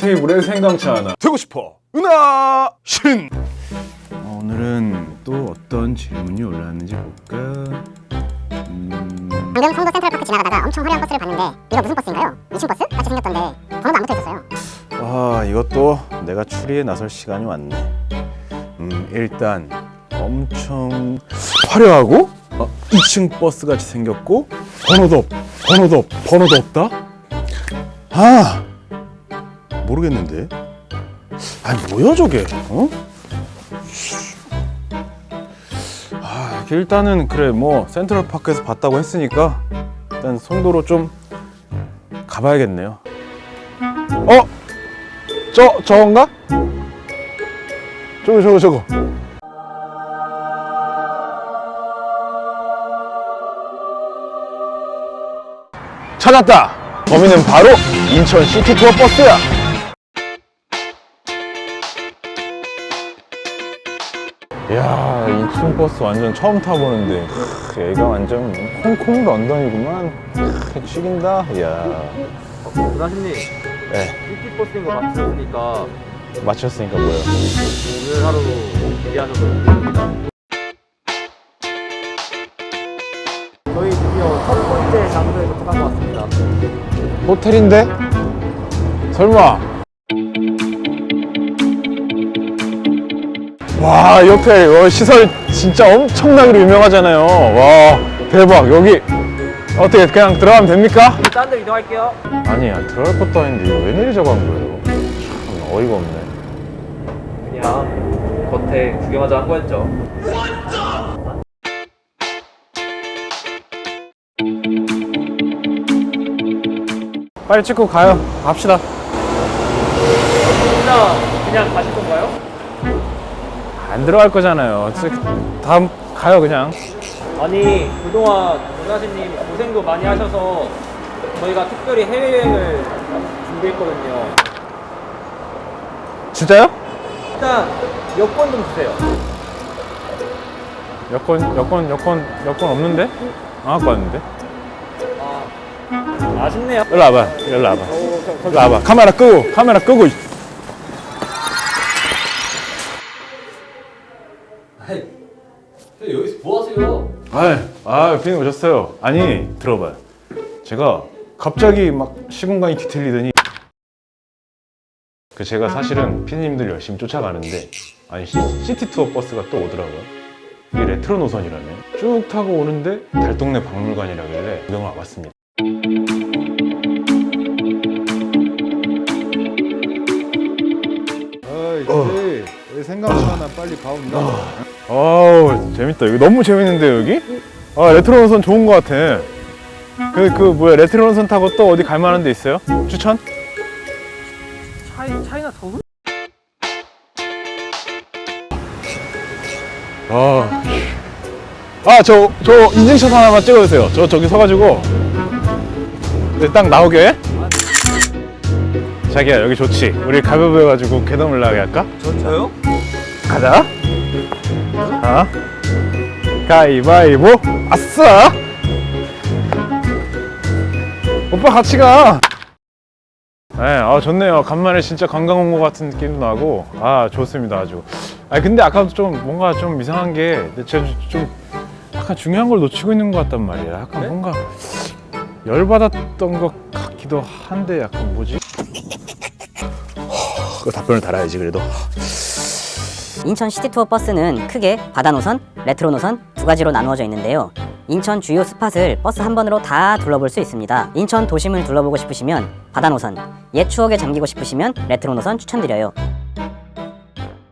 테이블에 생강치 하나 되고 싶어. 은하 신. 오늘은 또 어떤 질문이 올라왔는지 볼까? 음... 방금 성도 센트럴파크 지나가다가 엄청 화려한 버스를 봤는데 이거 무슨 버스인가요? 미친 버스? 같이 생겼던데 번호도 안 붙어있었어요. 아 이것도 내가 추리에 나설 시간이 왔네. 음 일단 엄청 화려하고 어, 2층 버스 같이 생겼고 번호도 없 번호도 없 번호도 없다? 아 모르겠는데 아니 뭐야 저게 어? 아 일단은 그래 뭐 센트럴 파크에서 봤다고 했으니까 일단 송도로 좀 가봐야겠네요 어? 저 저건가? 저거 저거 저거. 찾았다. 범인은 바로 인천 시티 투어 버스야. 야 인천 버스 완전 처음 타보는데 크, 얘가 완전 홍콩 런던이구만 크, 죽인다 야 문화신님 네, 시티 버스인 거 맞추셨으니까 맞췄으니까 뭐예요 오늘 하루 기대하셔서 감사합니다. 저희 드디어 첫 번째 장소에 도착한 것 같습니다. 호텔인데? 설마? 와, 이 호텔 어, 시설 진짜 엄청나기로 유명하잖아요. 와, 대박. 여기 어떻게 그냥 들어가면 됩니까? 딴 데 이동할게요. 아니야, 들어갈 것도 아닌데 이거 웬일이 저거 한 거예요? 참 어이가 없네. 그냥 겉에 구경하자 한 거였죠. 빨리 찍고 가요. 갑시다. 그냥 가실 건가요? 안 들어갈 거잖아요. 찍- 다음 가요 그냥. 아니 그동안 문화신님 고생도 많이 하셔서 저희가 특별히 해외여행을 준비했거든요. 진짜요? 일단 여권 좀 주세요. 여권 여권 여권 여권 없는데? 안 갖고 왔는데? 아 아쉽네요. 일로 와봐. 일로 와봐. 어, 저, 저, 일로 와봐. 카메라 끄고 카메라 끄고. 여기서 뭐 하세요? 아, 아, 피디님 오셨어요. 아니, 들어봐요. 제가 갑자기 막 시공간이 뒤틀리더니 그 제가 사실은 피디님들 열심히 쫓아가는데 아니 시, 시티 투어 버스가 또 오더라고요. 이게 레트로 노선이라네. 쭉 타고 오는데 달동네 박물관이라길래 구경을 와봤습니다. 어이 왜 생각지 하나 빨리 가온다 아우 재밌다. 여기 너무 재밌는데 여기? 아 레트로 노선 좋은 것 같아. 그 그 뭐야 레트로 노선 타고 또 어디 갈 만한 데 있어요? 추천? 차이 차이나 더운? 아, 아, 저, 저 인증샷 하나만 찍어주세요. 저 저기 서가지고 네, 딱 나오게. 해? 자기야 여기 좋지. 우리 가위바위보해가지고 계단 올라가게 할까? 저 저요? 가자. 자, 가위바위보. 아싸. 오빠 같이 가. 네, 아 좋네요. 간만에 진짜 관광 온 것 같은 느낌도 나고, 아 좋습니다 아주. 아 근데 아까도 좀 뭔가 좀 이상한 게, 제가 좀 약간 중요한 걸 놓치고 있는 것 같단 말이야. 약간 뭔가 열 받았던 것 같기도 한데 약간 뭐지? 그 답변을 달아야지 그래도. 인천 시티투어 버스는 크게 바다 노선, 레트로 노선 두 가지로 나누어져 있는데요. 인천 주요 스팟을 버스 한 번으로 다 둘러볼 수 있습니다. 인천 도심을 둘러보고 싶으시면 바다 노선, 옛 추억에 잠기고 싶으시면 레트로 노선 추천드려요.